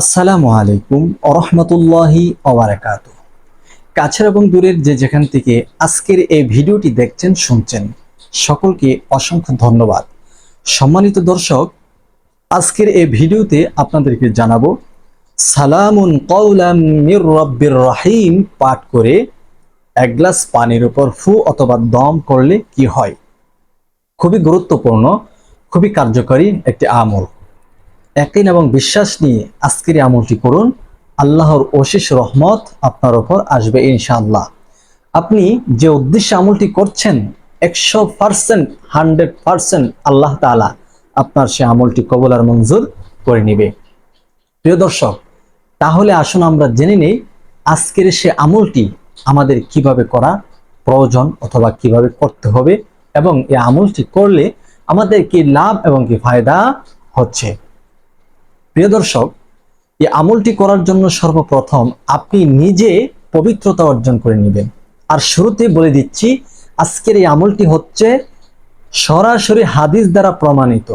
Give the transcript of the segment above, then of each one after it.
আসসালামু আলাইকুম আরহামতুল্লাহি ওবারাকাত কাছের এবং দূরের যে যেখান থেকে আজকের এই ভিডিওটি দেখছেন, শুনছেন, সকলকে অসংখ্য ধন্যবাদ। সম্মানিত দর্শক, আজকের এই ভিডিওতে আপনাদেরকে জানাব, সালামুন কৌলাম মির রব্বির রাহিম পাঠ করে এক গ্লাস পানির উপর ফু অথবা দম করলে কি হয়? খুবই গুরুত্বপূর্ণ, খুবই কার্যকরী একটি আমল। একদিন এবং বিশ্বাস নিয়ে আজকের আমলটি করুন। আল্লাহর অশেষ রহমত আপনার ওপর আসবে ইনশাআল্লাহ। আপনি যে উদ্দেশ্যে আমলটি করছেন, একশো পার্সেন্ট হান্ড্রেড পার্সেন্ট আল্লাহ তালা আপনার সে আমলটি কবল আর মঞ্জুর করে নিবে। প্রিয় দর্শক, তাহলে আসুন আমরা জেনে নেই আজকের সে আমলটি আমাদের কীভাবে করা প্রয়োজন অথবা কীভাবে করতে হবে এবং এই আমলটি করলে আমাদের কি লাভ এবং কি ফায়দা হচ্ছে। প্রিয় দর্শক, এই আমলটি করার জন্য সর্বপ্রথম আপনি নিজে পবিত্রতা অর্জন করে নেবেন। আর শুরুতে বলে দিচ্ছি, আজকের এই আমলটি হচ্ছে সরাসরি হাদিস দ্বারা প্রমাণিত।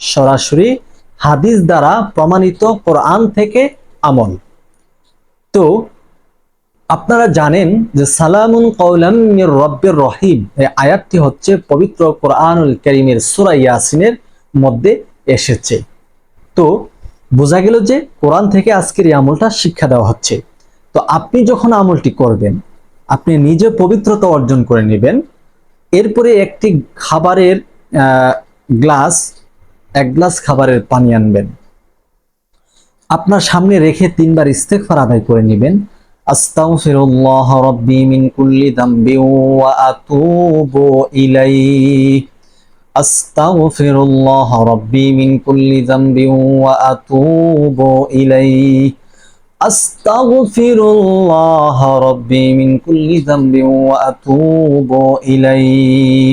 সরাসরি হাদিস দ্বারা প্রমাণিত কোরআন থেকে আমল। তো, আপনারা জানেন যে সালামুন কৌলাম রব্বের রহিম, এই আয়াতটি হচ্ছে পবিত্র কোরআনুল করিমের সুরা ইয়াসিনের মধ্যে এসেছে। তো বোঝা গেল যে কোরআন থেকে আজকের এই আমলটা শিক্ষা দেওয়া হচ্ছে। তো আপনি যখন আমলটি করবেন, আপনি নিজে পবিত্রতা অর্জন করে নেবেন। এরপরে একটি খাবারের গ্লাস, এক গ্লাস খাবারের পানি আনবেন। আপনার সামনে রেখে তিনবার ইস্তেগফার আদায় করে নেবেন। আস্তাগফিরুল্লাহ রাব্বি মিন কুল্লি যামবি ওয়া আতুবু ইলাইহি। আস্তাগফিরুল্লাহ রাব্বি মিন কুল্লি যামবি ওয়া আতুবু ইলাইহি। আস্তাগফিরুল্লাহ রাব্বি মিন কুল্লি যামবি ওয়া আতুবু ইলাইহি।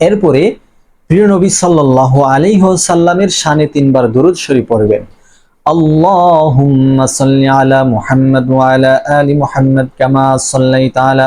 এরপরে প্রিয় নবী সাল্লাল্লাহু আলাইহি ওয়াসাল্লামের শানে তিনবার দুরূদ শরীফ পড়বেন। আল্লাহুম্মা সাল্লি আলা মুহাম্মদ ওয়া আলা আলি মুহাম্মদ কামা সাল্লাইতা আলা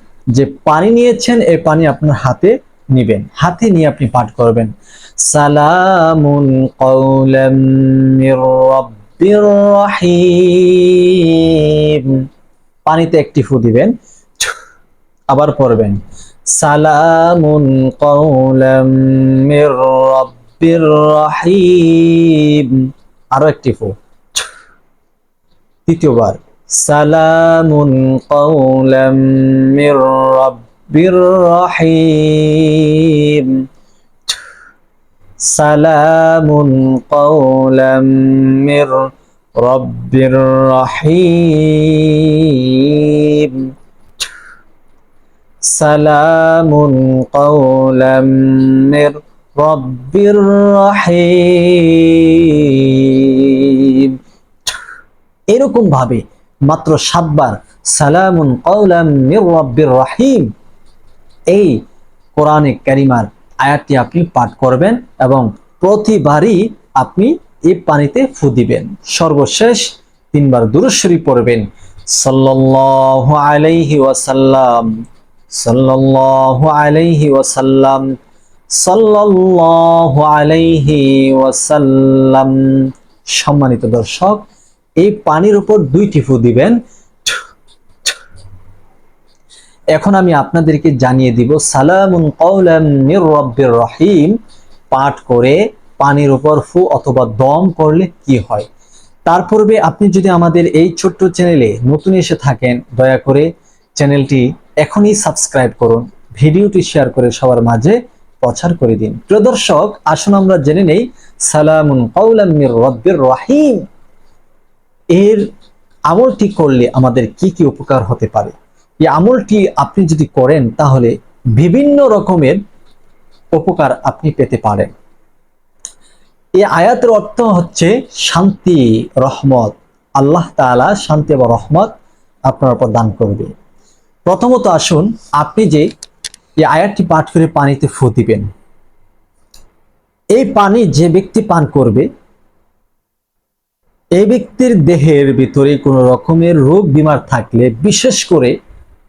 যে পানি নিয়েছেন এই পানি আপনার হাতে নিবেন। হাতে নিয়ে আপনি পাঠ করবেন। সালামুন কওলাম রাব্বির রহিম। পানিতে একটি ফু দিবেন, আবার পড়বেন। সালামুন কওলাম রাব্বির রহিম। আরও একটি ফু। তৃতীয়বার। সালামুন কওলাম মির রাব্বির রহিম। সালামুন কওলাম মির রাব্বির রহিম। সালামুন কওলাম মির রব্বির রহিম। এরকম ভাবে মাত্র সাতবার সালামুন রহিম। এই কোরআনে কারিমার আয়াতটি আপনি পাঠ করবেন এবং প্রতিবারই আপনি এই পানিতে ফু দিবেন। সর্বশেষ তিনবার দুরুশ্বরী পড়বেন। সাল্লাল্লাহু আলাইহি ওয়াসাল্লাম, সাল্লাল্লাহু আলাইহি ওয়াসাল্লাম, সাল্লাল্লাহু আলাইহি ওয়াসাল্লাম। সম্মানিত দর্শক এই পানির উপর দুইটি ফু দিবেন। এখন আমি আপনাদেরকে জানিয়ে দিব, সালামুন কওলাম মির রব্বির রহিম। পাঠ করে পানির উপর ফু অথবা দম করলে কি হয়? তার পূর্বে আপনি যদি আমাদের এই ছোট্ট চ্যানেলে নতুন এসে থাকেন, দয়া করে চ্যানেলটি এখনই সাবস্ক্রাইব করুন। ভিডিওটি শেয়ার করে সবার মাঝে প্রচার করে দিন। প্রিয় দর্শক, আসুন আমরা জেনে নেই, সালামুন মির রব্বির রহিম। এর আমলটি করলে আমাদের কি কি উপকার হতে পারে? এই আমলটি আপনি যদি করেন, তাহলে বিভিন্ন রকমের উপকার আপনি পেতে পারেন। এই আয়াতের অর্থ হচ্ছে শান্তি, রহমত। আল্লাহ তাআলা শান্তি এবং রহমত আপনার উপর দান করবে। প্রথমত আসুন, আপনি যে এই আয়াতটি পাঠ করে পানিতে ফু দিবেন। এই পানি যে ব্যক্তি পান করবে এই ব্যক্তির দেহের ভিতরে কোনো রকমের রোগ বিমার থাকলে, বিশেষ করে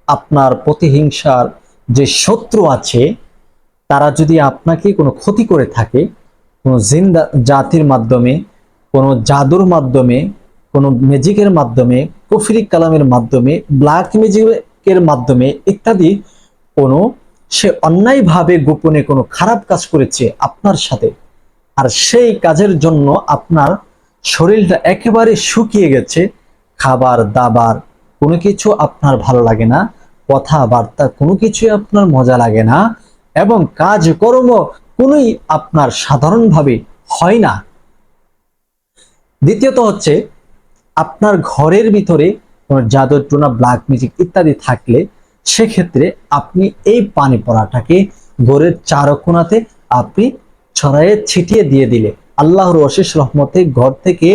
আপনার প্রতিহিংসার যে শত্রু আছে, তারা যদি আপনাকে কোনো ক্ষতি করে থাকে, কোনো জিন্দা জাতির মাধ্যমে, কোনো জাদুর মাধ্যমে, কোনো ম্যাজিকের মাধ্যমে কফিরিক কালামের মাধ্যমে, ব্ল্যাক ম্যাজিকের মাধ্যমে ইত্যাদি, কোনো সে অন্যায়ভাবে গোপনে কোনো খারাপ কাজ করেছে আপনার সাথে, আর সেই কাজের জন্য আপনার শরীরটা একেবারে শুকিয়ে গেছে, খাবার, দাবার, কোনো কিছু আপনার ভালো লাগে না, কথাবার্তা কোনো কিছুই আপনার মজা লাগে না এবং কাজকর্ম কোনোই আপনার সাধারণভাবে হয় না। দ্বিতীয়ত হচ্ছে, আপনার ঘরের ভিতরে জাদুর টুনা ব্ল্যাক ম্যাজিক ইত্যাদি থাকলে সেক্ষেত্রে আপনি এই পানি পড়াটাকে ঘরের চারকোনাতে আপনি ছড়াইয়ে ছিটিয়ে দিয়ে দিলে আল্লাহর অশেষ রহমতে ঘর থেকে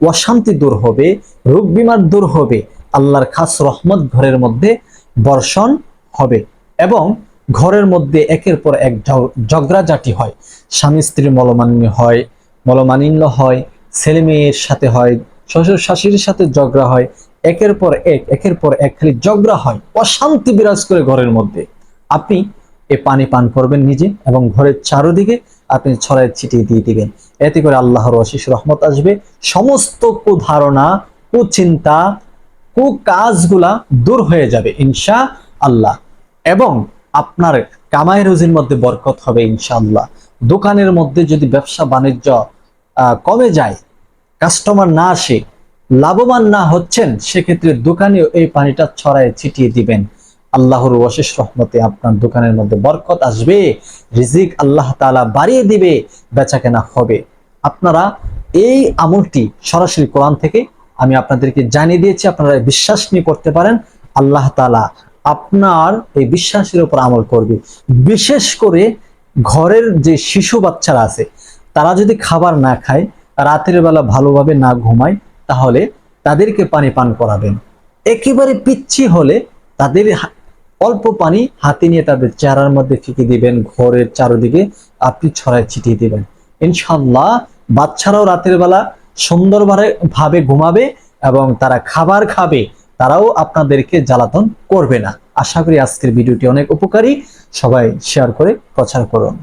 অশান্তি দূর হবে, রোগ বিমার দূর হবে, আল্লাহর খাস রহমত ঘরের মধ্যে বর্ষণ হবে এবং ঘরের মধ্যে একের পর এক ঝগড়াঝাটি হয়। স্বামী স্ত্রীর মলমান্য হয়, মলমানিন্য হয় ছেলে মেয়ের সাথে হয়, শ্বশুর শাশুড়ির সাথে ঝগড়া হয়, একের পর এক, একের পর এক খালি ঝগড়া হয়, অশান্তি বিরাজ করে ঘরের মধ্যে। আপনি এ পানি পান করবেন নিজে এবং ঘরের চারোদিকে আপনি ছড়ায় ছিটিয়ে দিয়ে দিবেন। এতে করে আল্লাহর অশেষ রহমত আসবে। সমস্ত কুধারণা, কুচিন্তা, কুকাজগুলা দূর হয়ে যাবে ইনশা আল্লাহ এবং আপনার কামাই রুজির মধ্যে বরকত হবে ইনশাআল্লাহ। দোকানের মধ্যে যদি ব্যবসা বাণিজ্য কমে যায়, কাস্টমার না আসে, লাভবান না হচ্ছেন, সেক্ষেত্রে দোকানেও এই পানিটা ছড়ায় ছিটিয়ে দিবেন। আল্লাহর অশেষ রহমতে আপনার দোকানের মধ্যে বরকত আসবে, রিজিক আল্লাহ তাআলা বাড়িয়ে দিবে, বেচাকেনা হবে। আপনারা এই আমলটি সরাসরি কোরআন থেকে আমি আপনাদেরকে জানিয়ে দিয়েছি, আপনারা বিশ্বাস নিয়ে করতে পারেন। আল্লাহ তাআলা আপনার এই বিশ্বাসের উপর আমল করবে। বিশেষ করে ঘরের যে শিশু বাচ্চারা আছে, তারা যদি খাবার না খায়, রাতের বেলা ভালোভাবে না ঘুমায়, তাহলে তাদেরকে পানি পান করাবেন। একেবারে পিচ্ছি হলে তাদের অল্প পানি হাতে নিয়ে তাদের চেহারার মধ্যে ফিকে দিবেন, ঘরের চারোদিকে আপনি ছড়ায় ছিটিয়ে দিবেন। ইনশাল্লাহ বাচ্চারাও রাতের বেলা সুন্দরভাবে ভাবে ঘুমাবে এবং তারা খাবার খাবে, তারাও আপনাদেরকে জ্বালাতন করবে না। আশা করি আজকের ভিডিওটি অনেক উপকারী। সবাই শেয়ার করে প্রচার করুন।